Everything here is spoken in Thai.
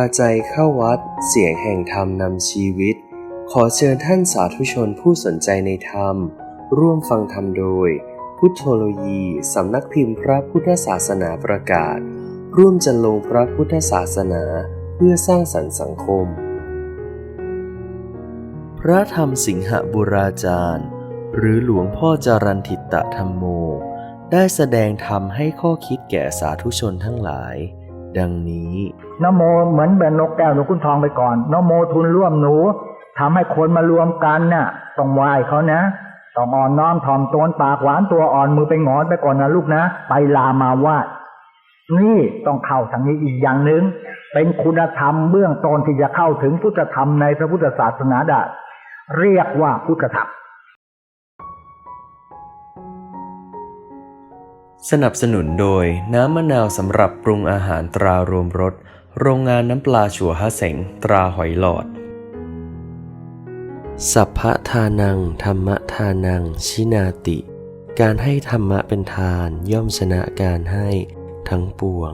าใจเข้าวัด เสียงแห่งธรรมนำชีวิต ขอเชิญท่านสาธุชนผู้สนใจในธรรม ร่วมฟังธรรมโดย พุทธโลยีสำนักพิมพ์พระพุทธศาสนาประกาศ ร่วมจันลงพระพุทธศาสนาเพื่อสร้างสรรค์สังคม พระธรรมสิงหบุราจารย์ หรือหลวงพ่อจารันทิตะธรรมโม ได้แสดงธรรมให้ข้อคิดแก่สาธุชนทั้งหลาย ดังนี้นโมเหมือนเป็นนกแก้วหนกขุนทองไปก่อนนโมทุนร่วมหนูทำให้คนมารวมกันน่ะ ต้องไหว้เขานะต้องอ่อนน้อมถ่อมตนปากหวานตัวอ่อนมือไปงอนไปก่อนนะลูกนะ ไปลามาว่านี่ต้องเข้าทางนี้อีกอย่างหนึ่งเป็นคุณธรรมเบื้องต้นที่จะเข้าถึงพุทธธรรมในพระพุทธศาสนาได้เรียกว่าพุทธธรรม สนับสนุนโดยน้ำมะนาวสำหรับปรุงอาหารตรารวมรส โรงงานน้ำปลาชัวฮะเสงตราหอยหลอด สัพพะทานัง ธรรมทานัง ชินาติ การให้ธรรมะเป็นทานย่อมชนะการให้ทั้งปวง